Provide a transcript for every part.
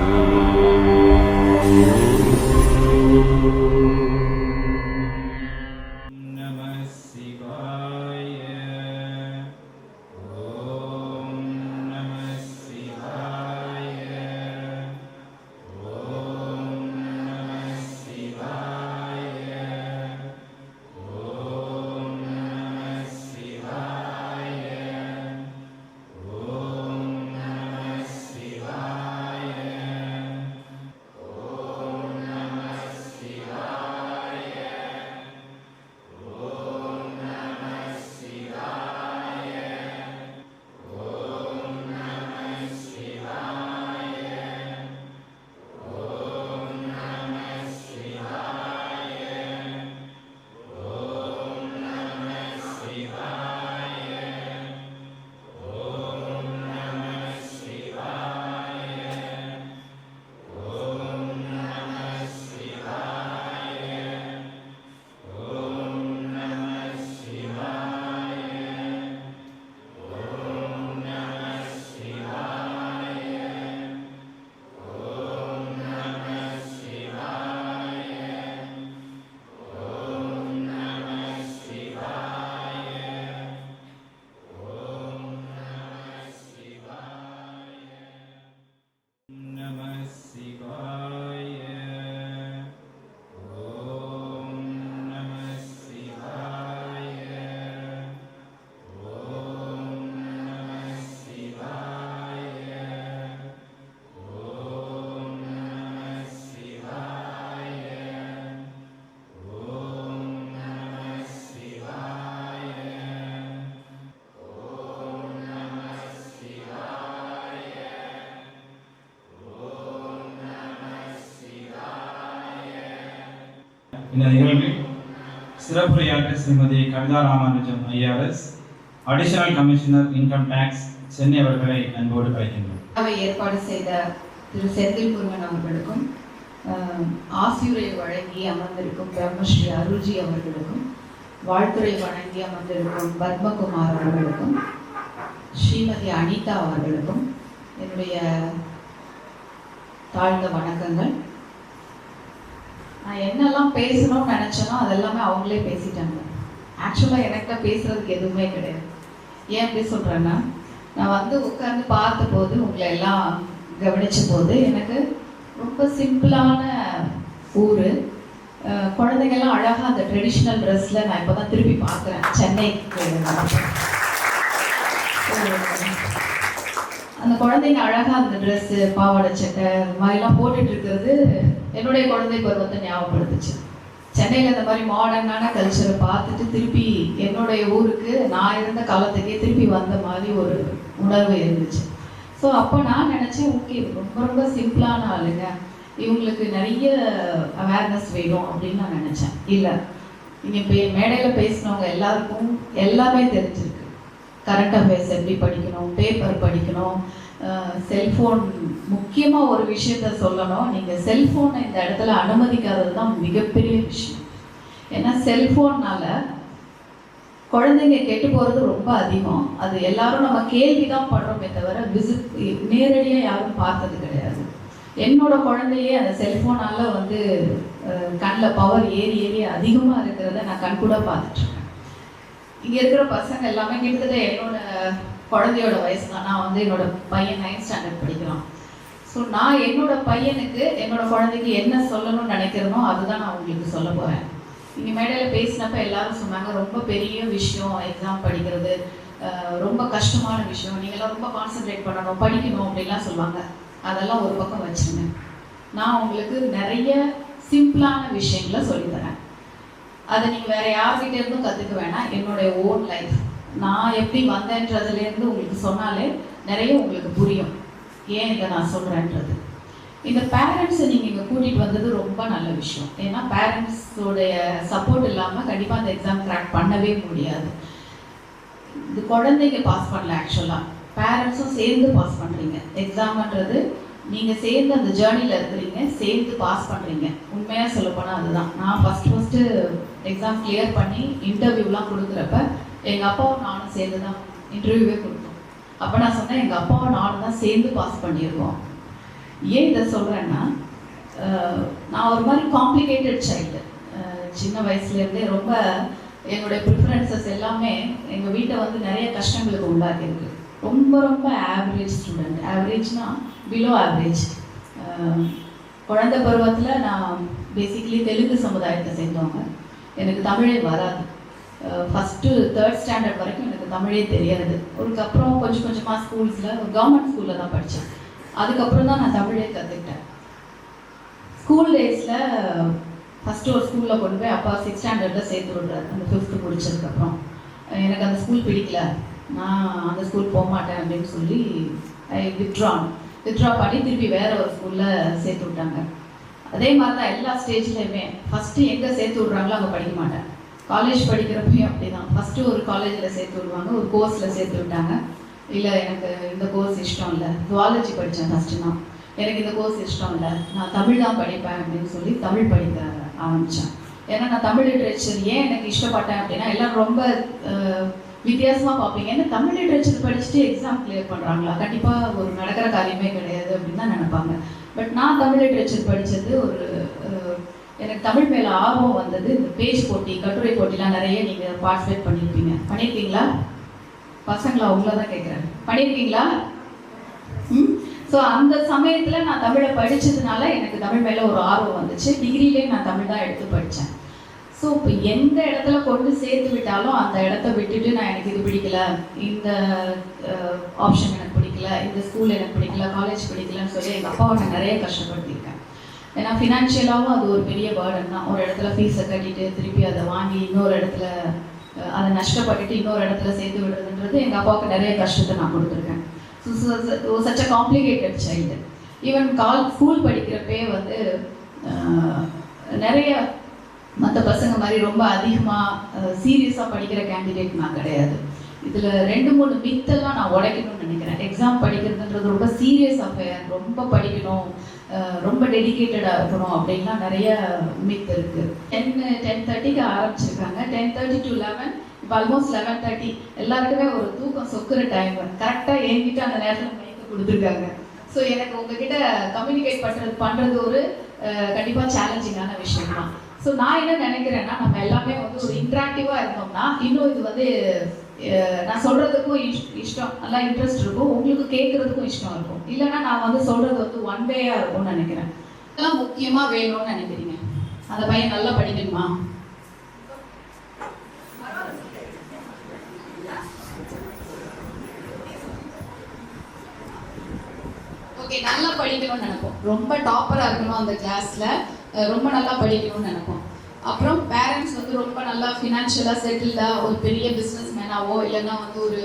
Thank you. இந்த நிகழ்வில் சிறப்புரையாற்ற Shrimati Kavitha Ramanujam IRS additional commissioner income tax Chennai அவர்களை அன்போடு அழைக்கின்றோம். அவை ஏற்பாடு செய்த திரு செந்தில் முருகன் அவர்களுக்கும் ஆசியுரை வழங்கி அமர்ந்திருக்கும் பிரம்மஸ்ரீ அருள்ஜி அவர்களுக்கும் வாழ்த்துறை வழங்கி அமர்ந்திருக்கும் பத்மகுமார் அவர்களுக்கும் ஸ்ரீமதி அனிதா அவர்களுக்கும் என்னுடைய தாழ்ந்த வணக்கங்கள். நான் என்னெல்லாம் பேசணும்னு நினச்சேனோ அதெல்லாமே அவங்களே பேசிட்டாங்க. ஆக்சுவலாக எனக்கிட்ட பேசுறதுக்கு எதுவுமே கிடையாது. ஏன் அப்படி சொல்கிறேன்னா நான் வந்து உட்காந்து பார்த்தபோது உங்களை எல்லாம் கவனிச்ச போது எனக்கு ரொம்ப சிம்பிளான ஊர். குழந்தைங்கள்லாம் அழகாக அந்த ட்ரெடிஷ்னல் ட்ரெஸ்ஸில் நான் இப்போ தான் திருப்பி பார்க்குறேன் சென்னைக்கு அந்த குழந்தைங்க அழகாக அந்த ட்ரெஸ்ஸு பாவாடை சட்டை இது மாதிரிலாம் போட்டுட்டு இருக்கிறது என்னுடைய குழந்தை பருவத்தை ஞாபகப்படுத்துச்சு. சென்னையில் இந்த மாதிரி மாடர்னான கல்ச்சரை பார்த்துட்டு திருப்பி என்னுடைய ஊருக்கு நான் இருந்த காலத்துக்கே திருப்பி வந்த மாதிரி ஒரு உணர்வு இருந்துச்சு. ஸோ அப்போ நான் நினச்சேன் ஓகே ரொம்ப ரொம்ப சிம்பிளான ஆளுங்க. இவங்களுக்கு நிறைய அவேர்னஸ் வேணும் அப்படின்னு நான் நினச்சேன். இல்லை. நீங்கள் பே மேடையில் பேசினவங்க எல்லாருக்கும் எல்லாமே தெரிஞ்சிருக்கு. கரண்ட் அஃபேர்ஸ் எப்படி படிக்கணும் பேப்பர் படிக்கணும் செல்ஃபோன் முக்கியமாக ஒரு விஷயத்த சொல்லணும். நீங்கள் செல்ஃபோனை இந்த இடத்துல அனுமதிக்காதது தான் மிகப்பெரிய விஷயம். ஏன்னா செல்ஃபோன்னால் குழந்தைங்க கெட்டு போகிறது ரொம்ப அதிகம். அது எல்லாரும் நம்ம கேள்வி தான் பண்ணுறோமே தவிர விசிட் நேரடியாக யாரும் பார்த்தது கிடையாது. என்னோட குழந்தையே அந்த செல்ஃபோனால் வந்து கண்ணில் பவர் ஏறி ஏறி அதிகமாக இருக்கிறத நான் கண்கூட பார்த்துட்ருக்கேன் இங்கே இருக்கிற பசங்க எல்லாமே கிட்டத்தட்ட என்னோட குழந்தையோட வயசு தான் நான் வந்து என்னோட பையன் நைன்த் ஸ்டாண்டர்ட் படிக்கிறான். ஸோ நான் என்னோட பையனுக்கு என்னோட குழந்தைக்கு என்ன சொல்லணும்னு நினைக்கிறேனோ அதுதான் நான் உங்களுக்கு சொல்ல போகிறேன் இங்கே மேடையில் பேசினப்ப எல்லாரும் சொன்னாங்க ரொம்ப பெரிய விஷயம் எக்ஸாம் படிக்கிறது. ரொம்ப கஷ்டமான விஷயம். நீங்களாம் ரொம்ப கான்சென்ட்ரேட் பண்ணணும் படிக்கணும் அப்படின்லாம் சொல்லுவாங்க. அதெல்லாம் ஒரு பக்கம் வச்சுருங்க. நான் உங்களுக்கு நிறைய சிம்பிளான விஷயங்களை சொல்லித்தரேன் அதை நீங்கள் வேற யார்கிட்ட இருந்தும் கற்றுக்க வேணாம். என்னுடைய ஓன் லைஃப் நான் எப்படி வந்தேன்றதுலேருந்து உங்களுக்கு சொன்னாலே நிறைய உங்களுக்கு புரியும். ஏன் இதை நான் சொல்கிறேன்றது இந்த பேரண்ட்ஸை நீங்கள் இங்கே கூட்டிகிட்டு வந்தது ரொம்ப நல்ல விஷயம். ஏன்னா பேரண்ட்ஸோடைய சப்போர்ட் இல்லாமல் கண்டிப்பாக அந்த எக்ஸாம் கிராக் பண்ணவே முடியாது. இது குழந்தைங்க பாஸ் பண்ணல ஆக்சுவலாக பேரண்ட்ஸும் சேர்ந்து பாஸ் பண்ணுறீங்க எக்ஸாம்ன்றது நீங்கள் சேர்ந்து அந்த ஜேர்னியில் இருக்கிறீங்க சேர்ந்து பாஸ் பண்ணுறீங்க உண்மையாக சொல்லப்போனால் அதுதான். நான் ஃபஸ்ட்டு ஃபஸ்ட்டு எக்ஸாம் கிளியர் பண்ணி இன்டர்வியூலாம் கொடுக்குறப்ப எங்கள் அப்பாவும் நானும் சேர்ந்து தான் இன்டர்வியூவே கொடுத்தோம். அப்போ நான் சொன்னேன் எங்கள் அப்பாவை நானும் தான் சேர்ந்து பாஸ் பண்ணியிருக்கோம். ஏன் இதை சொல்கிறேன்னா நான் ஒரு மாதிரி காம்ப்ளிகேட்டட் சைல்டு சின்ன வயசுலேருந்தே ரொம்ப என்னுடைய ப்ரிஃபரன்சஸ் எல்லாமே எங்கள் வீட்டை வந்து நிறைய கஷ்டங்களுக்கு உண்டாக்கியிருக்கு ரொம்ப ரொம்ப ஆவரேஜ் ஸ்டூடெண்ட் ஆவரேஜ்னா பிலோ ஆவரேஜ் குழந்தை பருவத்தில் நான் பேசிக்கலி தெலுங்கு சமுதாயத்தை சேர்ந்தவங்க. எனக்கு தமிழே வராது. ஃபஸ்ட்டு தேர்ட் ஸ்டாண்டர்ட் வரைக்கும் எனக்கு தமிழே தெரியாது. அதுக்கப்புறம் கொஞ்சம் கொஞ்சமாக ஸ்கூல்ஸில் கவர்மெண்ட் ஸ்கூலில் தான் படித்தேன் அதுக்கப்புறம் தான் நான் தமிழே கற்றுக்கிட்டேன் ஸ்கூல் டேஸில் ஃபஸ்ட்டு ஒரு ஸ்கூலில் கொண்டு போய் அப்பா சிக்ஸ் ஸ்டாண்டர்டில் சேர்த்து விடுறாரு. அந்த ஃபிஃப்த்து முடிச்சதுக்கப்புறம். எனக்கு அந்த ஸ்கூல் பிடிக்கல. நான் அந்த ஸ்கூல் போக மாட்டேன் அப்படின்னு சொல்லி ஐ வித்ட்ரான் வித்ட்ரா பண்ணி திருப்பி வேற ஒரு ஸ்கூலில் சேர்த்து விட்டாங்க. அதே மாதிரி தான் எல்லா ஸ்டேஜ்லையுமே ஃபஸ்ட்டு எங்கே சேர்த்து விட்றாங்களோ அங்கே படிக்க மாட்டேன். காலேஜ் படிக்கிறப்பையும் அப்படிதான். ஃபஸ்ட்டு ஒரு காலேஜில் சேர்த்து விடுவாங்க ஒரு கோர்ஸில் சேர்த்து விட்டாங்க. இல்லை எனக்கு இந்த கோர்ஸ் இஷ்டம் இல்லை. ஜுவாலஜி படித்தேன் ஃபஸ்ட்டு நான். எனக்கு இந்த கோர்ஸ் இஷ்டம் இல்லை. நான் தமிழ் தான் படிப்பேன் அப்படின்னு சொல்லி தமிழ் படிக்க ஆரம்பித்தேன் ஏன்னா நான் தமிழ் லிட்ரேச்சர் ஏன் எனக்கு இஷ்டப்பட்டேன் அப்படின்னா எல்லாம் ரொம்ப வித்தியாசமாக பார்ப்பீங்க. ஏன்னா தமிழ் லிட்ரேச்சர் படிச்சுட்டு எக்ஸாம் கிளியர் பண்ணுறாங்களா கண்டிப்பாக ஒரு நடக்கிற காரியமே கிடையாது அப்படின்னு தான் நினைப்பாங்க. பட் நான் தமிழ் லிட்ரேச்சர் படித்தது ஒரு எனக்கு தமிழ் மேலே ஆர்வம் வந்தது இந்த பேஜ் போட்டி கட்டுரை போட்டிலாம் நிறைய நீங்கள் பார்ட்டிசிபேட் பண்ணியிருப்பீங்க பண்ணியிருக்கீங்களா பசங்களா உங்களை தான் கேட்குறேன் பண்ணியிருக்கீங்களா ம்? ஸோ அந்த சமயத்தில் நான் தமிழை படித்ததுனால எனக்கு தமிழ் மேலே ஒரு ஆர்வம் வந்துச்சு. டிகிரிலே நான் தமிழ் தான் எடுத்து படித்தேன் ஸோ இப்போ எந்த இடத்துல கொண்டு சேர்த்து விட்டாலும் அந்த இடத்த விட்டுட்டு நான் எனக்கு இது பிடிக்கல. இந்த ஆப்ஷன் எனக்கு பிடிக்கல. இந்த ஸ்கூல் எனக்கு பிடிக்கல. காலேஜ் பிடிக்கலன்னு சொல்லி எங்கள் அப்பாவை நான் நிறைய கஷ்டப்படுத்தியிருக்கேன். ஏன்னா ஃபினான்ஷியலாகவும் அது ஒரு பெரிய பேர்டன் தான். ஒரு இடத்துல ஃபீஸை கட்டிட்டு திருப்பி அதை வாங்கி இன்னொரு இடத்துல அதை நஷ்டப்பட்டுட்டு இன்னொரு இடத்துல சேர்த்து விடுறதுன்றது எங்கள் அப்பாவுக்கு நிறைய கஷ்டத்தை நான் கொடுத்துருக்கேன். So such a complicated child even call school படிக்கிறப்பே வந்து நிறைய மற்ற பசங்க மாதிரி ரொம்ப அதிகமாக சீரியஸாக படிக்கிற கேண்டிடேட் நான் கிடையாது. இதில் ரெண்டு மூணு மித்தெல்லாம் நான் உடைக்கணும்னு நினைக்கிறேன். எக்ஸாம் படிக்கிறதுன்றது ரொம்ப சீரியஸ் அஃபேர் ரொம்ப படிக்கணும். ரொம்ப டெடிகேட்டடாக இருக்கணும் அப்படின்லாம் நிறைய மித் இருக்குது டென் டென் தேர்ட்டிக்கு ஆரம்பிச்சிருக்காங்க. டென் தேர்ட்டி டு லெவன் இப்போ ஆல்மோஸ்ட் லெவன் தேர்ட்டி எல்லாருக்குமே ஒரு தூக்கம் சொக்குற டைம் கரெக்டாக என்கிட்ட அந்த நேரத்தில் மைக்கு கொடுத்துருக்காங்க. ஸோ எனக்கு உங்ககிட்ட கம்யூனிகேட் பண்ணுறது பண்ணுறது ஒரு கண்டிப்பாக சேலஞ்சிங்கான விஷயம் தான். ஸோ நான் என்ன நினைக்கிறேன்னா நம்ம எல்லாமே வந்து ஒரு இன்ட்ராக்டிவாக இருந்தோம்னா இன்னும் இது வந்து நான் சொல்கிறதுக்கும் இஷ்டம். நல்லா இன்ட்ரெஸ்ட் இருக்கும். உங்களுக்கு கேட்குறதுக்கும் இஷ்டம் இருக்கும். இல்லைன்னா நான் வந்து சொல்கிறது வந்து ஒன் வேயாக இருக்கும்னு நினைக்கிறேன். இதெல்லாம் முக்கியமாக வேணும்னு நினைக்கிறீங்க. அந்த பையன் நல்லா படிக்கணுமா? ஓகே நல்லா படிக்கணும்னு நினைப்போம். ரொம்ப டாப்பராக இருக்கணும் அந்த கிளாஸில் ரொம்ப நல்லா படிக்கணும்னு நினைப்போம். அப்புறம் பேரண்ட்ஸ் வந்து ரொம்ப நல்லா ஃபினான்ஷியலாக செட்டில்டாக ஒரு பெரிய பிஸ்னஸ் மேனாவோ இல்லைன்னா வந்து ஒரு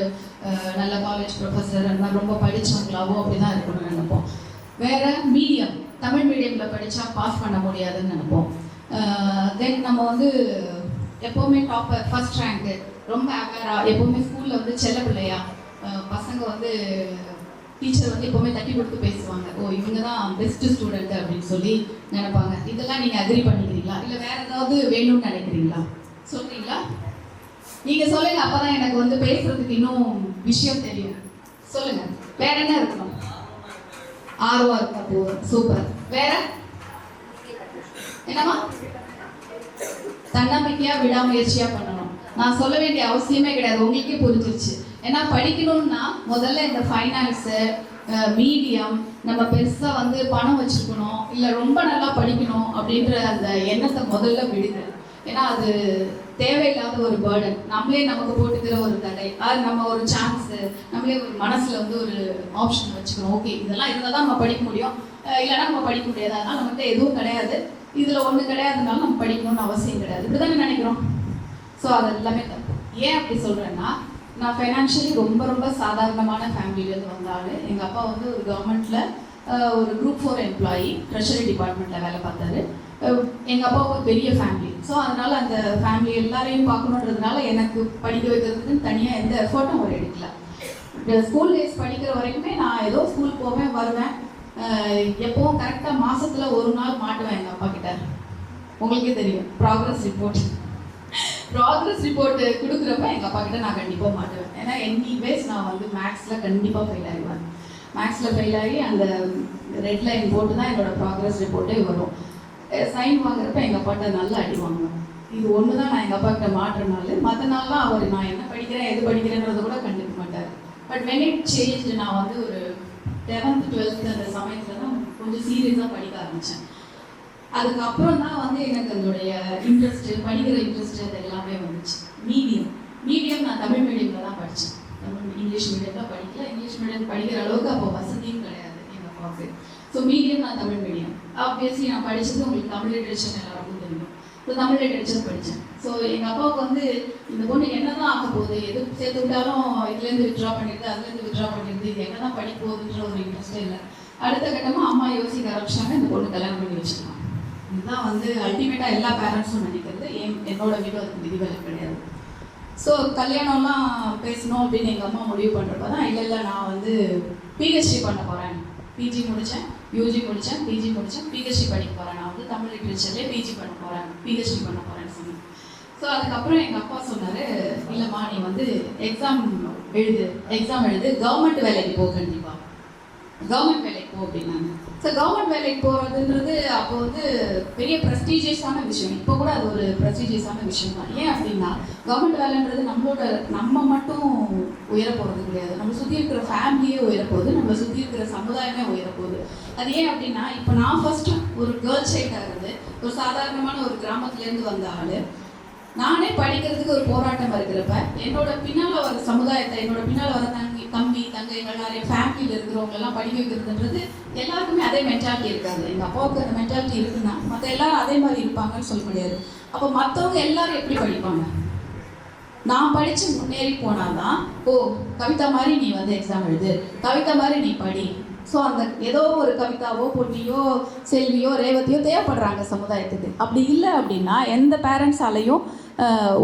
நல்ல காலேஜ் ப்ரொஃபஸர் அந்த மாதிரி ரொம்ப படித்தவங்களாவோ அப்படி தான் இருக்கணும்னு நினைப்போம். வேற மீடியம் தமிழ் மீடியமில் படித்தா பாஸ் பண்ண முடியாதுன்னு நினைப்போம். தென் நம்ம வந்து எப்போவுமே டாப்பர் ஃபர்ஸ்ட் ரேங்க்கு ரொம்ப அவேரா எப்போவுமே ஸ்கூலில் வந்து செல்ல பிள்ளையா பசங்க வந்து டீச்சர் வந்து எப்போவுமே தட்டி கொடுத்து பேசுவாங்க. ஓ இவங்க தான் பெஸ்ட் ஸ்டூடெண்ட் அப்படின்னு சொல்லி நினைப்பாங்க. இதெல்லாம் நீங்கள் அக்ரி பண்ணிக்கிறீங்களா? இல்லை வேற ஏதாவது வேணும்னு நினைக்கிறீங்களா? சொல்றீங்களா? நீங்கள் சொல்லுங்க அப்பதான் எனக்கு வந்து பேசுறதுக்கு இன்னும் விஷயம் தெரியும். சொல்லுங்க. வேற என்ன இருக்கணும்? ஆர்வம் இருக்கா போதும் சூப்பர். வேற? என்னம்மா? தன்னம்பிக்கையா விடாமுயற்சியா பண்ணணும். நான் சொல்ல வேண்டிய அவசியமே கிடையாது. உங்களுக்கே புரிஞ்சிருச்சு. ஏன்னா படிக்கணும்னா முதல்ல இந்த ஃபைனான்ஸு மீடியம் நம்ம பெருசா வந்து பணம் வச்சிருக்கணும் இல்ல ரொம்ப நல்லா படிக்கணும் அப்படின்ற அந்த எண்ணத்தை முதல்ல விடுங்க. ஏன்னா அது தேவையில்லாத ஒரு பேர்டன் நம்மளே நமக்கு போட்டுக்கிற ஒரு தடை. அது நம்ம ஒரு சான்ஸ் நம்மளே ஒரு மனசுல வந்து ஒரு ஆப்ஷன் வச்சுக்கணும் ஓகே இதெல்லாம் இருந்தால் தான் நம்ம படிக்க முடியும். இல்லைன்னா நம்ம படிக்க முடியாது. அதனால நம்மகிட்ட எதுவும் கிடையாது. இதுல ஒண்ணு கிடையாதுனால நம்ம படிக்கணும்னு அவசியம் கிடையாது. இப்படிதானே நினைக்கிறோம்? ஸோ அது எல்லாமே தப்பு. ஏன் அப்படி சொல்றேன்னா நான் ஃபைனான்ஷியலி ரொம்ப ரொம்ப சாதாரணமான ஃபேமிலியிலேருந்து வந்தாலும் எங்கள் அப்பா வந்து ஒரு கவர்மெண்ட்டில் ஒரு குரூப் ஃபோர் எம்ப்ளாயி ட்ரெஷரி டிபார்ட்மெண்ட்டில் வேலை பார்த்தாரு. எங்கள் அப்பா ஒரு பெரிய ஃபேமிலி ஸோ அதனால் அந்த ஃபேமிலி எல்லாரையும் பார்க்கணுன்றதுனால எனக்கு படிக்க வைக்கிறதுக்குன்னு தனியாக எந்த எஃபர்ட்டும் அவர் எடுக்கல. ஸ்கூல் டேஸ் படிக்கிற வரைக்குமே நான் ஏதோ ஸ்கூல் போவேன் வருவேன். எப்போவும் கரெக்டாக மாதத்தில் ஒரு நாள் மாட்டுவேன் எங்கள் அப்பா கிட்ட. உங்களுக்கே தெரியும் ப்ராக்ரஸ் ரிப்போர்ட் ப்ராக்ரஸ் ரிப்போர்ட் கொடுக்குறப்ப எங்கள் அப்பா கிட்ட நான் கண்டிப்பாக மாட்டுவேன். ஏன்னா எனி வேஸ் நான் வந்து மேக்ஸில் கண்டிப்பாக ஃபெயில் ஆகிடுவேன் மேக்ஸில் ஃபெயில் ஆகி அந்த ரெட் லைன் போட்டு தான் என்னோடய ப்ராக்ரஸ் ரிப்போர்ட்டே வரும். சைன் வாங்குறப்ப எங்கள் அப்பாட்ட நல்லா அடி வாங்குவேன் இது ஒன்று தான் நான் எங்கள் அப்பா கிட்ட மாட்டுறனால மற்ற நாள்லாம் அவர் நான் என்ன படிக்கிறேன் எது படிக்கிறேன்றத கூட கண்டுக்க மாட்டார். பட் வென் இட் சேஞ்ச் நான் வந்து ஒரு லெவன்த் டுவெல்த் அந்த சமயத்தில் தான் கொஞ்சம் சீரியஸாக படிக்க ஆரம்பித்தேன் அதுக்கப்புறம் தான் வந்து எனக்கு அதோடைய இன்ட்ரெஸ்ட்டு படிக்கிற இன்ட்ரெஸ்ட் அது எல்லாமே வந்துச்சு. மீடியம் மீடியம் நான் தமிழ் மீடியமில் தான் படித்தேன் தமிழ் இங்கிலீஷ் மீடியமில் படிக்கல. இங்கிலீஷ் மீடியம் படிக்கிற அளவுக்கு அப்போ வசதியும் கிடையாது எங்கள் அப்பாவுக்கு. ஸோ மீடியம் நான் தமிழ் மீடியம் ஆப்வியஸ்லி நான் படித்தது உங்களுக்கு தமிழ் லிட்ரேச்சர் எல்லாருக்கும் தெரியும். ஸோ தமிழ் லிட்ரேச்சர் படித்தேன் ஸோ எங்கள் அப்பாவுக்கு வந்து இந்த பொண்ணு என்ன தான் ஆக போகுது எது சேர்த்து விட்டாலும் இதுலேருந்து வித்ட்ரா பண்ணிடுது அதுலேருந்து விட்ரா பண்ணிடுது இது என்ன தான் படிக்க போகுதுன்ற ஒரு இன்ட்ரெஸ்டே இல்லை. அடுத்த கட்டமாக அம்மா யோசிக்க ஆரம்பிச்சாங்க இந்த பொண்ணு கல்யாணம் பண்ணி வச்சுக்கலாம். இதுதான் வந்து அல்டிமேட்டாக எல்லா பேரண்ட்ஸும் நினைக்கிறது. என் என்னோட வீடு அதுக்கு விதிவிலக்கு கிடையாது. ஸோ கல்யாணம்லாம் பேசணும் அப்படின்னு எங்கள் அம்மா முடிவு பண்ணுறப்ப தான் இல்லை இல்லை நான் வந்து பிஹெச்டி பண்ண போகிறேன் பிஜி முடித்தேன் யூஜி முடித்தேன் பிஜி முடித்தேன் பிஹெச்டி படிக்க போகிறேன் நான் வந்து தமிழ் லிட்ரேச்சர்லேயே பிஜி பண்ண போகிறேன் பிஹெச்டி பண்ண போகிறேன்னு சொன்னேன். ஸோ அதுக்கப்புறம் எங்கள் அப்பா சொன்னார் இல்லைம்மா நீ வந்து எக்ஸாம் எழுது எக்ஸாம் எழுது கவர்மெண்ட் வேலைக்கு போ கண்டிப்பாக கவர்மெண்ட் வேலைக்கு போ அப்படின்னாங்க. ஸோ கவர்மெண்ட் வேலைக்கு போகிறதுன்றது அப்போ வந்து பெரிய ப்ரெஸ்டீஜியஸான விஷயம். இப்போ கூட அது ஒரு ப்ரெஸ்டீஜியஸான விஷயம் தான் ஏன் அப்படின்னா கவர்மெண்ட் வேலைன்றது நம்மளோட நம்ம மட்டும் உயர போகிறது கிடையாது. நம்ம சுற்றி இருக்கிற ஃபேமிலியே உயர போகுது. நம்ம சுற்றி இருக்கிற சமுதாயமே உயர போகுது. அது ஏன் அப்படின்னா இப்போ நான் ஃபஸ்ட்டு ஒரு கேர்ள் சைல்டாக இருந்து ஒரு சாதாரணமான ஒரு கிராமத்துலேருந்து வந்த ஆள். நானே படிக்கிறதுக்கு ஒரு போராட்டம் இருக்கிறப்ப என்னோட பின்னால் வர சமுதாயத்தை என்னோட பின்னால் வர தம்பி தங்கைகள் நிறைய ஃபேமிலியில் இருக்கிறவங்க எல்லாம் படிக்க வைக்கிறதுன்றது எல்லாருக்குமே அதே மென்டாலிட்டி இருக்காது. எங்கள் அப்பாவுக்கு அந்த மென்டாலிட்டி இருக்குன்னா மற்ற எல்லாரும் அதே மாதிரி இருப்பாங்கன்னு சொல்ல முடியாது. அப்போ மற்றவங்க எல்லாரும் எப்படி படிப்பாங்க? நான் படித்து முன்னேறி போனாதான் ஓ கவிதா மாதிரி நீ வந்து எக்ஸாம் எழுது கவிதா மாதிரி நீ படி. ஸோ அந்த ஏதோ ஒரு கவிதாவோ பொன்னியோ செல்வியோ ரேவதியோ தேவைப்படுறாங்க சமுதாயத்துக்கு. அப்படி இல்லை அப்படின்னா எந்த பேரண்ட்ஸாலையும்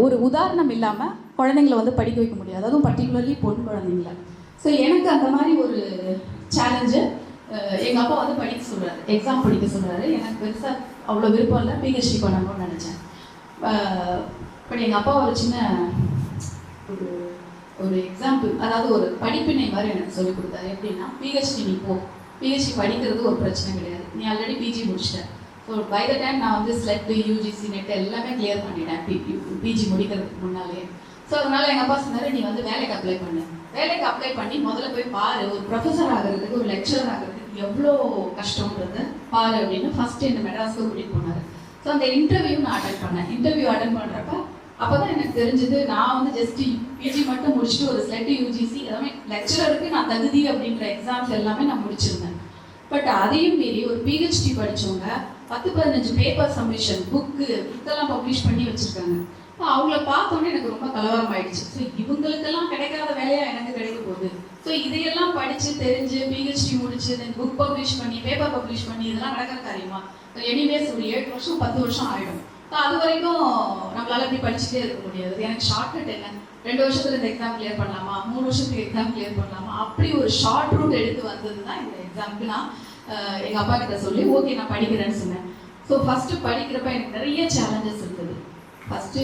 ஒரு உதாரணம் இல்லாமல் குழந்தைங்கள வந்து படிக்க வைக்க முடியாது. அதுவும் பர்டிகுலர்லி பொன் குழந்தைங்கள. ஸோ எனக்கு அந்த மாதிரி ஒரு சேலஞ்சு எங்கள் அப்பா வந்து படிக்க சொல்கிறாரு எக்ஸாம் படிக்க சொல்கிறாரு எனக்கு பெருசாக அவ்வளோ விருப்பம் இல்லை. பிஹெச்டி பண்ணணும்னு நினச்சேன். பட் எங்கள் அப்பா ஒரு சின்ன ஒரு ஒரு எக்ஸாம்பிள் அதாவது ஒரு படிப்பினை மாதிரி எனக்கு சொல்லிக் கொடுத்தாரு. எப்படின்னா பிஹெச்டி நீ போ. பிஹெச்டி படிக்கிறது ஒரு பிரச்சனை கிடையாது. நீ ஆல்ரெடி பிஜி முடிச்சிட்ட. ஸோ பை த டைம் நான் வந்து ஸ்லெட் யூஜிசி நெட் எல்லாமே கிளியர் பண்ணிட்டேன். பிஜி முடிக்கிறதுக்கு முன்னாலே ஸோ அதனால எங்கள் அப்பா சொன்னார் நீ வந்து வேலைக்கு அப்ளை பண்ணு. வேலைக்கு அப்ளை பண்ணி முதல்ல போய் பாரு ஒரு ப்ரொஃபஸர் ஆகிறதுக்கு ஒரு லெக்சரர் ஆகிறதுக்கு எவ்வளோ கஷ்டம்ன்றது பாரு அப்படின்னு ஃபர்ஸ்ட் என்ன மெட்ராஸ்க்கு கூட்டிகிட்டு போனார். ஸோ அந்த இன்டர்வியூ நான் அட்டன் பண்ணேன். இன்டர்வியூ அட்டன் பண்ணுறப்ப அப்போ தான் எனக்கு தெரிஞ்சது நான் வந்து ஜஸ்ட் பிஜி மட்டும் முடிச்சுட்டு ஒரு ஸ்லெட்டு யூஜிசி எல்லாமே லெக்சரருக்கு நான் தகுதி அப்படின்ற எக்ஸாம்ஸ் எல்லாமே நான் முடிச்சிருந்தேன். பட் அதையும் மீறி ஒரு பிஹெச்டி படித்தவங்க பத்து பதினஞ்சு பேப்பர் சப்மிஷன் புக்கு புக்கெல்லாம் பப்ளிஷ் பண்ணி வச்சிருக்காங்க. அவங்கள பார்த்தோன்னே எனக்கு ரொம்ப கலவரம் ஆயிடுச்சு ஸோ இவங்களுக்கெல்லாம் கிடைக்காத வேலையா எனக்கு கிடைக்க போகுது. ஸோ இதையெல்லாம் படிச்சு தெரிஞ்சு பிஹெச்டி முடிச்சு புக் பப்ளிஷ் பண்ணி பேப்பர் பப்ளிஷ் பண்ணி இதெல்லாம் நடக்கிற காரியமா? எனிவேஸ் ஒரு ஏழு வருஷம் பத்து வருஷம் ஆயிடும். ஸோ அது வரைக்கும் நம்மளால இப்படி படிச்சுட்டே இருக்க முடியாது. எனக்கு ஷார்ட்கட் என்ன? ரெண்டு வருஷத்துல இந்த எக்ஸாம் கிளியர் பண்ணலாமா? மூணு வருஷத்துக்கு எக்ஸாம் கிளியர் பண்ணலாமா? அப்படி ஒரு ஷார்ட் ரூட் எடுத்து வந்தது தான் இந்த எக்ஸாம்க்கு நான் எங்கள் அப்பா கிட்ட சொல்லி ஓகே நான் படிக்கிறேன்னு சொன்னேன். ஸோ ஃபர்ஸ்ட் படிக்கிறப்ப எனக்கு நிறைய சேலஞ்சஸ் இருந்தது ஃபஸ்ட்டு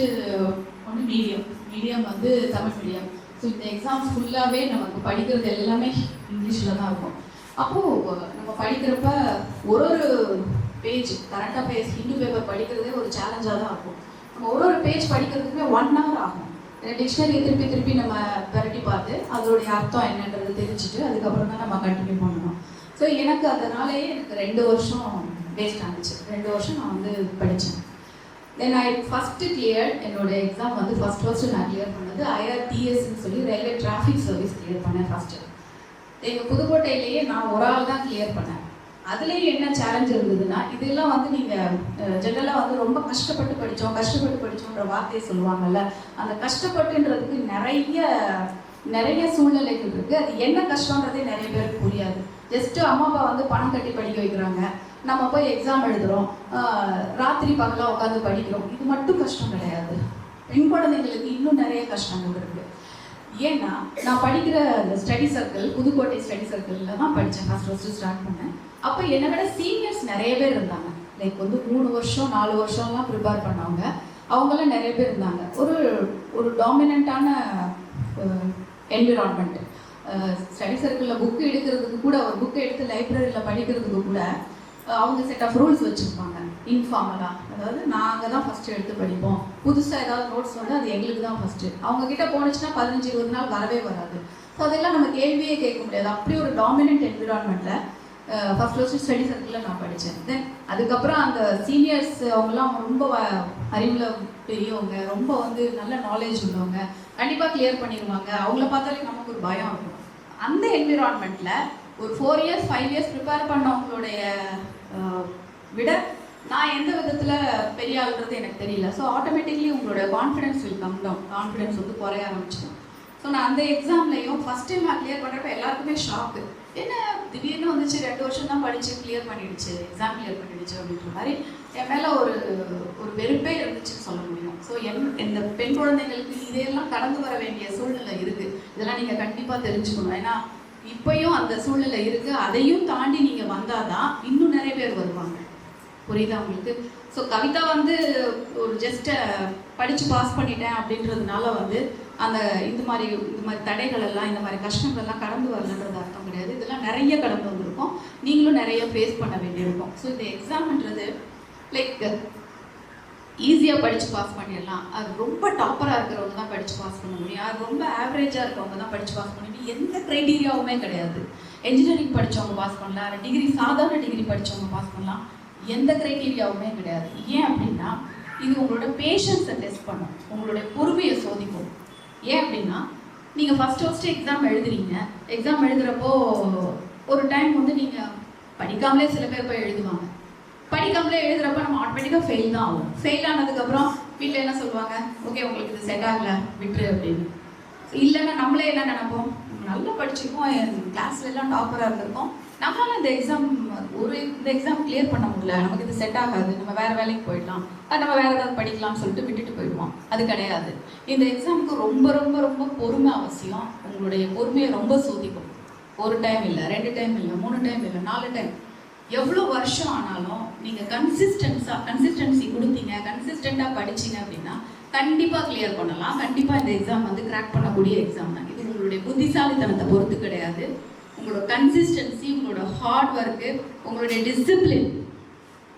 ஒன்று மீடியம் மீடியம் வந்து தமிழ் மீடியம் ஸோ இந்த எக்ஸாம்ஸ் ஃபுல்லாகவே நமக்கு படிக்கிறது எல்லாமே இங்கிலீஷில் தான் இருக்கும். அப்போது நம்ம படிக்கிறப்ப ஒரு ஒரு பேஜ் கரண்டாக பேஜ் ஹிந்து பேப்பர் படிக்கிறதே ஒரு சேலஞ்சாக தான் இருக்கும். நம்ம ஒரு ஒரு பேஜ் படிக்கிறதுக்குமே ஒன் ஹவர் ஆகும். டிக்ஷனரி திருப்பி திருப்பி நம்ம பரட்டி பார்த்து அதோடைய அர்த்தம் என்னன்றது தெரிஞ்சுட்டு அதுக்கப்புறம் தான் நம்ம கண்டினியூ பண்ணணும். ஸோ எனக்கு அதனாலேயே எனக்கு ரெண்டு வருஷம் வேஸ்ட் ஆனிச்சு. ரெண்டு வருஷம் நான் வந்து படித்தேன் தென் ஐ ஃபஸ்ட்டு கிளியர் என்னோட எக்ஸாம் வந்து ஃபஸ்ட் ஃபஸ்ட்டு நான் கிளியர் பண்ணது ஐஆர்டிஎஸ்ன்னு சொல்லி ரயில்வே டிராஃபிக் சர்வீஸ் கிளியர் பண்ணேன் ஃபஸ்ட்டு எங்கள் புதுக்கோட்டையிலேயே நான் ஒரு ஆள் தான் கிளியர் பண்ணேன். அதுலேயும் என்ன சேலஞ்ச் இருந்ததுன்னா இதெல்லாம் வந்து நீங்கள் ஜென்ரலாக வந்து ரொம்ப கஷ்டப்பட்டு படித்தோம் கஷ்டப்பட்டு படித்தோன்ற வார்த்தையை சொல்லுவாங்கல்ல அந்த கஷ்டப்பட்டுன்றதுக்கு நிறைய நிறைய சூழ்நிலைகள் இருக்குது அது என்ன கஷ்டன்றதே நிறைய பேருக்கு புரியாது. ஜஸ்ட்டு அம்மா அப்பா வந்து பணம் கட்டி படிக்க வைக்கிறாங்க. நம்ம போய் எக்ஸாம் எழுதுறோம். ராத்திரி பகலாக உட்காந்து படிக்கிறோம். இது மட்டும் கஷ்டம் கிடையாது. பெண் குழந்தைங்களுக்கு இன்னும் நிறைய கஷ்டங்கள் இருக்கு. ஏன்னா நான் படிக்கிற அந்த ஸ்டடி சர்க்கிள் புதுக்கோட்டை ஸ்டடி சர்க்கிளில் தான் படித்தேன் ஃபஸ்ட் ஃபஸ்ட்டு ஸ்டார்ட் பண்ணேன். அப்போ என்னை விட சீனியர்ஸ் நிறைய பேர் இருந்தாங்க. லைக் வந்து மூணு வருஷம் நாலு வருஷம்லாம் ப்ரிப்பேர் பண்ணவங்க. அவங்களாம் நிறைய பேர் இருந்தாங்க. ஒரு ஒரு டாமினண்ட்டான என்விரான்மெண்ட் ஸ்டடி சர்க்கிளில் புக் எடுக்கிறதுக்கு கூட ஒரு புக்கை எடுத்து லைப்ரரியில் படிக்கிறதுக்கு கூட அவங்க செட் ஆஃப் ரூல்ஸ் வச்சுருப்பாங்க. இன்ஃபார்மலாக அதாவது நாங்கள் தான் ஃபஸ்ட்டு எடுத்து படிப்போம். புதுசாக ஏதாவது நோட்ஸ் வந்து அது எங்களுக்கு தான் ஃபஸ்ட்டு அவங்க கிட்ட போனுச்சுன்னா பதினஞ்சு இருபது நாள் வரவே வராது. ஸோ அதெல்லாம் நம்ம கேள்வியே கேட்க முடியாது. அப்படி ஒரு டாமினன்ட் என்விரான்மெண்ட்டில் ஃபஸ்ட் ஃபஸ்ட்டு ஸ்டடி சர்க்கிளில் நான் படித்தேன் தென் அதுக்கப்புறம் அந்த சீனியர்ஸ் அவங்கெல்லாம் ரொம்ப வ- பெரியவங்க ரொம்ப வந்து நல்ல நாலேஜ் உள்ளவங்க கண்டிப்பாக கிளியர் பண்ணிடுவாங்க. அவங்கள பார்த்தாலே நமக்கு ஒரு பயம் இருக்கும். அந்த என்விரான்மெண்ட்டில் ஒரு four years five years prepare பண்ணவங்களுடைய விட நான் எந்த விதத்தில் பெரிய ஆகுறது எனக்கு தெரியல. ஸோ ஆட்டோமேட்டிக்லி உங்களோட confidence will come down confidence வந்து குறைய ஆரம்பிச்சிடும். ஸோ நான் அந்த எக்ஸாம்லையும் ஃபஸ்ட் டைம் நான் கிளியர் பண்ணுறப்ப எல்லாருக்குமே ஷாக்கு என்ன திடீர்னு வந்துச்சு ரெண்டு வருஷம் தான் படித்து கிளியர் பண்ணிடுச்சு எக்ஸாம் கிளியர் பண்ணிடுச்சு அப்படின்ற மாதிரி என் மேலே ஒரு ஒரு வெறுப்பே இருந்துச்சுன்னு சொல்ல முடியும். ஸோ என் இந்த பெண் குழந்தைங்களுக்கு இதையெல்லாம் கடந்து வர வேண்டிய சூழ்நிலை இருக்குது இதெல்லாம் நீங்கள் கண்டிப்பாக தெரிஞ்சுக்கணும். ஏன்னா இப்பயும் அந்த சூழ்நிலை இருக்குது அதையும் தாண்டி நீங்கள் வந்தாதான் இன்னும் நிறைய பேர் வருவாங்க. புரியுதா உங்களுக்கு? ஸோ கவிதா வந்து ஒரு ஜஸ்ட் படித்து பாஸ் பண்ணிட்டேன் அப்படின்றதுனால வந்து அந்த இந்த மாதிரி இந்த மாதிரி தடைகள் எல்லாம் இந்த மாதிரி கஷ்டங்கள் எல்லாம் கடந்து வரலன்றது அர்த்தம் கிடையாது. இதெல்லாம் நிறைய கடந்து வந்திருக்கும். நீங்களும் நிறைய ஃபேஸ் பண்ண வேண்டியிருக்கும். ஸோ இந்த எக்ஸாம்ன்றது லைக் ஈஸியாக படித்து பாஸ் பண்ணிடலாம். அது ரொம்ப டாப்பராக இருக்கிறவங்க தான் படித்து பாஸ் பண்ண முடியும். அது ரொம்ப ஆவரேஜாக இருக்கவங்க தான் படித்து பாஸ் பண்ண முடியும். எந்த க்ரைட்டீரியாவுமே கிடையாது. என்ஜினியரிங் படித்தவங்க பாஸ் பண்ணலாம். டிகிரி சாதாரண டிகிரி படித்தவங்க பாஸ் பண்ணலாம். எந்த க்ரைட்டீரியாவுமே கிடையாது. ஏன் அப்படின்னா இது உங்களோட பேஷன்ஸை டெஸ்ட் பண்ணும். உங்களுடைய பொறுமையை சோதிக்கும். ஏன் அப்படின்னா நீங்கள் ஃபஸ்ட் ஃபஸ்ட்டு எக்ஸாம் எழுதுறீங்க. எக்ஸாம் எழுதுகிறப்போ ஒரு டைம் வந்து நீங்கள் படிக்காமலே சில பேர் போய் எழுதுவாங்க. படிக்காமலே எழுதுறப்ப நம்ம ஆட்டோமேட்டிக்காக ஃபெயில் தான் ஆகும். ஃபெயில் ஆனதுக்கப்புறம் வீட்டில் என்ன சொல்லுவாங்க? ஓகே உங்களுக்கு இது செட் ஆகல விட்டுரு அப்படின்னு. இல்லைன்னா நம்மளே என்ன நினைப்போம்? நல்லா படிச்சிருக்கோம் கிளாஸ்ல எல்லாம் டாப்பராக இருந்திருக்கோம். நம்மளால இந்த எக்ஸாம் ஒரு இந்த எக்ஸாம் கிளியர் பண்ண முடியல. நமக்கு இது செட் ஆகாது. நம்ம வேற வேலைக்கு போயிடலாம். அது நம்ம வேற ஏதாவது படிக்கலாம்னு சொல்லிட்டு விட்டுட்டு போயிடுவோம். அது கிடையாது. இந்த எக்ஸாமுக்கு ரொம்ப ரொம்ப ரொம்ப பொறுமை அவசியம். உங்களுடைய பொறுமையை ரொம்ப சோதிக்கும் ஒரு டைம் இல்லை ரெண்டு டைம் இல்லை மூணு டைம் இல்லை நாலு டைம் எவ்வளோ வருஷம் ஆனாலும் நீங்கள் கன்சிஸ்டன்ஸாக கன்சிஸ்டன்சி கொடுத்தீங்க கன்சிஸ்டண்ட்டாக படிச்சீங்க அப்படின்னா கண்டிப்பாக கிளியர் பண்ணலாம். கண்டிப்பாக இந்த எக்ஸாம் வந்து கிராக் பண்ணக்கூடிய எக்ஸாம் தான். இது உங்களுடைய புத்திசாலித்தனத்தை பொறுத்து கிடையாது. உங்களோட கன்சிஸ்டன்சி உங்களோட ஹார்ட் ஒர்க்கு உங்களுடைய டிசிப்ளின்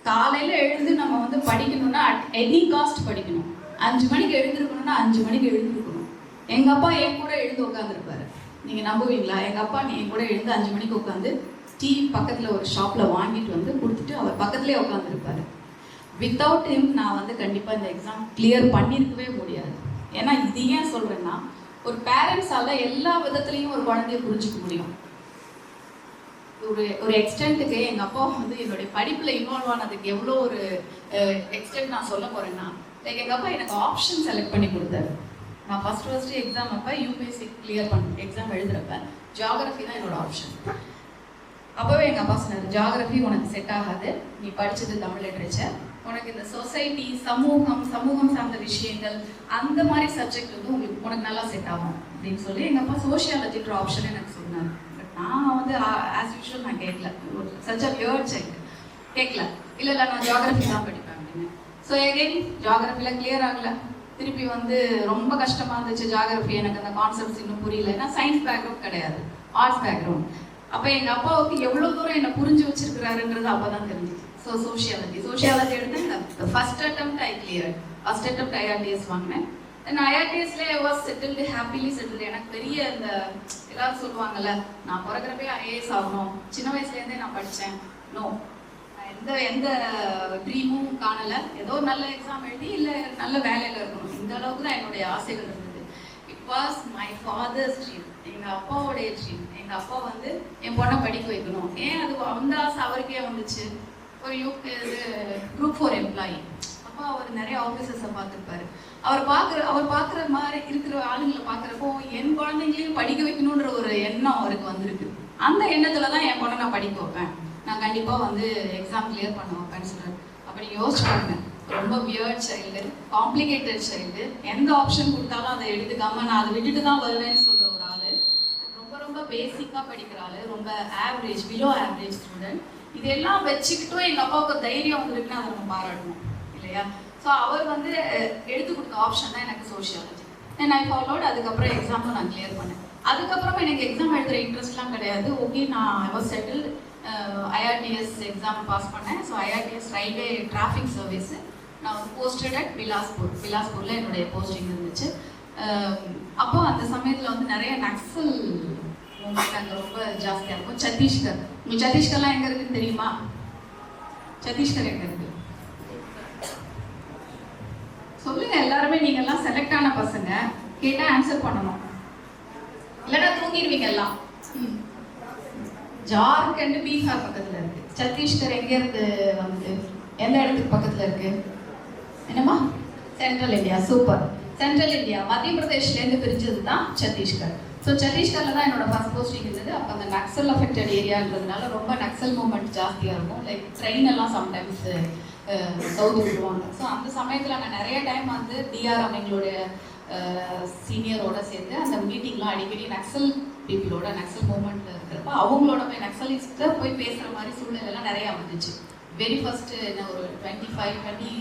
காலையில் எழுந்து நம்ம வந்து படிக்கணும்னா அட் எனி காஸ்ட் படிக்கணும். அஞ்சு மணிக்கு எழுந்திருக்கணும்னா அஞ்சு மணிக்கு எழுந்திருக்கணும். எங்கள் அப்பா என் கூட எழுந்து உட்காந்துருப்பாரு நீங்கள் நம்புவீங்களா? எங்கள் அப்பா நீ என் கூட எழுந்து அஞ்சு மணிக்கு உட்காந்து டீ பக்கத்தில் ஒரு ஷாப்பில் வாங்கிட்டு வந்து கொடுத்துட்டு அவர் பக்கத்துலேயே உட்காந்துருப்பாரு வித்தவுட் ஹிம் நான் வந்து கண்டிப்பாக இந்த எக்ஸாம் கிளியர் பண்ணியிருக்கவே முடியாது. ஏன்னா இது ஏன் சொல்கிறேன்னா ஒரு பேரண்ட்ஸால் எல்லா விதத்துலேயும் ஒரு குழந்தைய புரிஞ்சுக்க முடியும். ஒரு ஒரு எக்ஸ்டென்ட்டுக்கு எங்கள் அப்பா வந்து என்னுடைய படிப்பில் இன்வால்வ் ஆனதுக்கு எவ்வளோ ஒரு எக்ஸ்டென்ட் நான் சொல்ல போகிறேன்னா லைக் எங்கள் அப்பா எனக்கு ஆப்ஷன் செலக்ட் பண்ணி கொடுத்தாரு. நான் ஃபர்ஸ்ட் ஃபஸ்ட்டு எக்ஸாம் அப்போ யூபிஎஸ்சி கிளியர் பண்ண எக்ஸாம் எழுதுறப்ப ஜியாகிரஃபி தான் என்னோட ஆப்ஷன் அப்போவே எங்கள் அப்பா சொன்னார் ஜாகிரபி உனக்கு செட் ஆகாது. நீ படிச்சது தமிழ் லிட்ரேச்சர் உனக்கு இந்த சொசைட்டி சமூகம் சமூகம் சார்ந்த விஷயங்கள் அந்த மாதிரி சப்ஜெக்ட் வந்து உங்களுக்கு உனக்கு நல்லா செட் ஆகும். அப்படின்னு சொல்லி எங்கள் அப்பா சோஷியாலஜின்ற ஆப்ஷன் எனக்கு சொன்னார். பட் நான் வந்து ஆஸ் யூஷுவல் நான் கேட்கல. சச் அ பியூர் சைல்டு கேட்கல. இல்லை இல்லை நான் ஜாகிரபி தான் படிப்பேன் அப்படின்னு. ஸோ எகைன் ஜாகிரபியில் கிளியர் ஆகல. திருப்பி வந்து ரொம்ப கஷ்டமா இருந்துச்சு ஜாகிரபி எனக்கு அந்த கான்செப்ட்ஸ் இன்னும் புரியல. ஏன்னா சயின்ஸ் பேக்ரவுண்ட் கிடையாது. ஆர்ட்ஸ் பேக்ரவுண்ட் அப்போ எங்கள் அப்பாவுக்கு எவ்வளோ தூரம் என்னை புரிஞ்சு வச்சிருக்கிறாருன்றது அப்போ தான் தெரிஞ்சுது ஸோ சோஷியாலஜி சோஷியாலஜி எடுத்தேன் first attempt I clear first attempt IRTS வாங்கினேன். தென் ஐஆர்டிஎஸ்ல வாஸ் செட்டில்டு ஹாப்பிலி செட்டில்டு எனக்கு பெரிய இந்த எல்லாரும் சொல்லுவாங்கல்ல நான் பிறக்கிறப்பே ஐஏஎஸ் ஆகணும். சின்ன வயசுலேருந்தே நான் படித்தேன். நோ எந்த எந்த ட்ரீமும் காணலை. ஏதோ ஒரு நல்ல எக்ஸாம் எழுதி இல்லை நல்ல வேலையில் இருக்கணும். இந்த அளவுக்கு தான் என்னுடைய ஆசைகள் இருந்தது. It was my father's dream எங்கள் அப்பாவோடைய ட்ரீம் எங்கள் அப்பா வந்து என் பொண்ணை படிக்க வைக்கணும். ஏன் அது அந்த ஆசை அவருக்கே வந்துச்சு? ஒரு யூ இது குரூப் ஃபோர் எம்ப்ளாயி அப்பா அவர் நிறைய ஆஃபீஸர்ஸை பார்த்துருப்பாரு. அவர் பார்க்குற அவர் பார்க்குற மாதிரி இருக்கிற ஆளுங்களை பார்க்குறப்போ என் குழந்தைங்களையும் படிக்க வைக்கணுன்ற ஒரு எண்ணம் அவருக்கு வந்திருக்கு. அந்த எண்ணத்தில் தான் என் பொண்ணை நான் படிக்க வைப்பேன். நான் கண்டிப்பாக வந்து எக்ஸாம் கிளியர் பண்ண வைப்பேன்னு சொல்கிறேன் அப்படி யோசிச்சு பாருங்க. ரொம்ப வியர்ட் சைல்டு காம்ப்ளிகேட்டட் சைல்டு எந்த ஆப்ஷன் கொடுத்தாலும் அதை எடுத்துக்காம நான் அதை விட்டுட்டு தான் வருவேன்னு சொல்கிற ஒரு ஆள் ரொம்ப ரொம்ப பேசிக்காக படிக்கிற ஆள் ரொம்ப ஆவரேஜ் பிலோ ஆவரேஜ் ஸ்டூடெண்ட் இதெல்லாம் வச்சுக்கிட்டும் எங்கள் அப்பாவுக்கு தைரியம் இருக்குன்னு அதை நம்ம பாராட்டணும் இல்லையா? ஸோ அவர் வந்து எடுத்து கொடுத்த ஆப்ஷன் தான் எனக்கு சோஷியாலஜி தென் ஐ ஃபாலோட் அதுக்கப்புறம் எக்ஸாமும் நான் கிளியர் பண்ணேன். அதுக்கப்புறம் எனக்கு எக்ஸாம் எழுதுகிற இன்ட்ரெஸ்ட்லாம் கிடையாது. ஓகே நான் I was settle IRTS exam pass பண்ணேன். So IRTS railway traffic service நான் வந்து போஸ்டட் அட் பிலாஸ்பூர் பிலாஸ்பூரில் என்னுடைய போஸ்டிங் இருந்துச்சு. அப்போ அந்த சமயத்தில் வந்து நிறைய நக்சல் உங்களுக்கு அங்கே ரொம்ப ஜாஸ்தியாக இருக்கும். சத்தீஸ்கர் உங்கள் சத்தீஸ்கர்லாம் எங்கே இருக்குன்னு தெரியுமா? சத்தீஸ்கர் எங்கே இருக்கு? சொல்லுங்க எல்லாருமே நீங்க எல்லாம் செலக்ட் ஆன பசங்க. கேட்டா ஆன்சர் பண்ணணும். இல்லைன்னா தூங்கிடுவீங்க எல்லாம். ம். ஜார்க்கண்ட் பீகார் பக்கத்துல இருக்கு. சத்தீஸ்கர் எங்க இருந்து வந்து எந்த இடத்துக்கு பக்கத்துல இருக்கு? என்னம்மா? Central India super central India Madhya பிரதேஷ்ல இருந்து பிரிஞ்சது தான் சத்தீஸ்கர் ஸோ சத்தீஸ்கரில் தான் என்னோட ஃபஸ்ட் போஸ்டிங் இருந்தது அப்போ அந்த நக்சல் அஃபெக்டட் ஏரியான்றதுனால ரொம்ப நக்சல் மூமெண்ட் ஜாஸ்தியாக இருக்கும். லைக் ட்ரெயின் எல்லாம் சம்டைம்ஸ் சவுதி விடுவாங்க. ஸோ அந்த சமயத்தில் நான் நிறைய டைம் வந்து டிஆர்எம் எங்களுடைய சீனியரோட சேர்ந்து அந்த மீட்டிங்லாம் அடிக்கடி நக்சல் பீப்புளோட நக்சல் மூவ்மெண்ட்ல இருக்கிறப்ப அவங்களோட போய் நக்சலிஸ்ட்டை போய் பேசுகிற மாதிரி சூழ்நிலைலாம் நிறையா வந்துச்சு. வெரி ஃபர்ஸ்ட் என்ன ஒரு twenty five twenty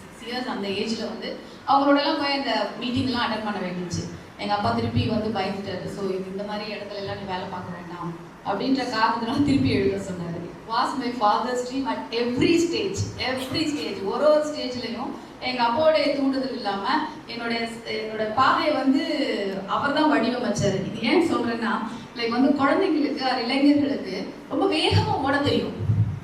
six years அந்த ஏஜில் வந்து அவங்களோடலாம் போய் அந்த மீட்டிங்லாம் அட்டன் பண்ண வேண்டிச்சு. எங்கள் அப்பா திருப்பி வந்து பயந்துட்டாரு. ஸோ இந்த மாதிரி இடத்துல எல்லாம் நீ வேலை பார்க்க வேண்டாம். அப்படின்ற காரணத்தினால திருப்பி எழுத சொன்னாரு. Was my father's dream at every stage every stage ஒரு ஒரு ஸ்டேஜ்லையும் எங்க அப்பாவுடைய தூண்டுதல் இல்லாம என்னுடைய என்னோட பாதையை வந்து அவர் தான் வடிவமைச்சாரு. இது ஏன் சொல்றேன்னா லைக் வந்து குழந்தைங்களுக்கு அது இளைஞர்களுக்கு ரொம்ப வேகமா ஓட தெரியும்.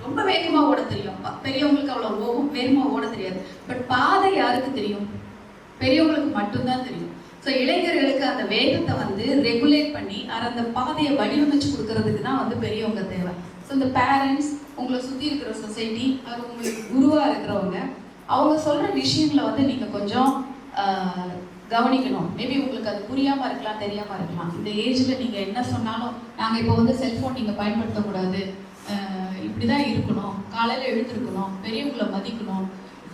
ரொம்ப வேகமா ஓட தெரியும். பெரியவங்களுக்கு அவ்வளவு ஓ- வேகமா ஓட தெரியாது. பட் பாதை யாருக்கு தெரியும்? பெரியவங்களுக்கு மட்டும்தான் தெரியும். ஸோ இளைஞர்களுக்கு அந்த வேகத்தை வந்து ரெகுலேட் பண்ணி அந்த பாதையை வடிவமைச்சு கொடுக்கறதுக்கு தான் வந்து பெரியவங்க தேவை. ஸோ இந்த பேரண்ட்ஸ் உங்களை சுற்றி இருக்கிற சொசைட்டி அது உங்களுக்கு குருவாக இருக்கிறவங்க அவங்க சொல்கிற விஷயங்களை வந்து நீங்கள் கொஞ்சம் கவனிக்கணும். மேபி உங்களுக்கு அது புரியாமல் இருக்கலாம் தெரியாமல் இருக்கலாம். இந்த ஏஜில் நீங்கள் என்ன சொன்னாலும் நாங்கள் இப்போ வந்து செல்ஃபோன் நீங்கள் பயன்படுத்தக்கூடாது. இப்படி தான் இருக்கணும். காலையில் எழுந்திருக்கணும். பெரியவங்களை மதிக்கணும்.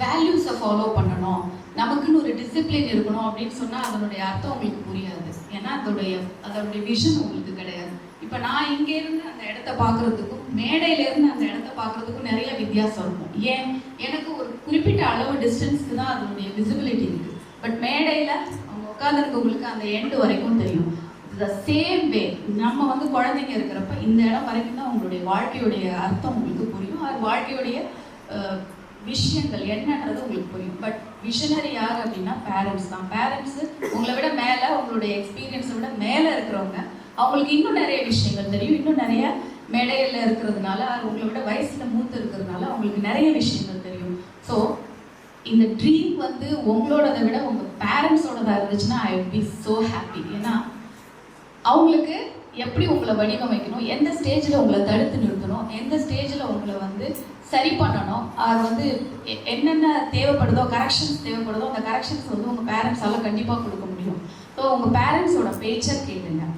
வேல்யூஸை ஃபாலோ பண்ணணும். நமக்குன்னு ஒரு டிசிப்ளின் இருக்கணும் அப்படின்னு சொன்னால் அதனுடைய அர்த்தம் உங்களுக்கு புரியாது. ஏன்னா அதோடைய அதனுடைய விஷன் உங்களுக்கு கிடையாது. இப்போ நான் இங்கேருந்து அந்த இடத்த பார்க்குறதுக்கும் மேடையில இருந்து அந்த இடத்த பார்க்கறதுக்கும் நிறைய வித்தியாசம் இருக்கும். ஏன்? எனக்கு ஒரு குறிப்பிட்ட அளவு டிஸ்டன்ஸ்க்கு தான் அதனுடைய விசிபிலிட்டி இருக்கு. பட் மேடையில் அவங்க உட்காந்துருக்கவங்களுக்கு அந்த எண்டு வரைக்கும் தெரியும். த சேம் வே நம்ம வந்து குழந்தைங்க இருக்கிறப்ப இந்த இடம் வரைக்கும் தான் உங்களுடைய வாழ்க்கையுடைய அர்த்தம் உங்களுக்கு புரியும். அது வாழ்க்கையுடைய விஷயங்கள் என்னன்றது உங்களுக்கு புரியும். பட் விஷனரி யார் அப்படின்னா பேரண்ட்ஸ் தான். பேரண்ட்ஸ் உங்களை விட மேலே உங்களுடைய எக்ஸ்பீரியன்ஸை விட மேலே இருக்கிறவங்க அவங்களுக்கு இன்னும் நிறைய விஷயங்கள் தெரியும். இன்னும் நிறைய மேடையில் இருக்கிறதுனால உங்களை விட வயசில் மூத்து இருக்கிறதுனால அவங்களுக்கு நிறைய விஷயங்கள் தெரியும். ஸோ இந்த ட்ரீம் வந்து உங்களோடதை விட உங்கள் பேரண்ட்ஸோடதாக இருந்துச்சுன்னா ஐ பி ஸோ ஹாப்பி ஏன்னா அவங்களுக்கு எப்படி உங்களை வடிவமைக்கணும்? எந்த ஸ்டேஜில் உங்களை தடுத்து நிறுத்தணும்? எந்த ஸ்டேஜில் உங்களை வந்து சரி பண்ணணும்? அது வந்து எ- என்னென்ன தேவைப்படுதோ கரெக்ஷன்ஸ் தேவைப்படுதோ அந்த கரெக்ஷன்ஸ் வந்து உங்கள் பேரண்ட்ஸால் கண்டிப்பாக கொடுக்க முடியும். ஸோ உங்கள் பேரண்ட்ஸோட பேச்சை கேளுங்க.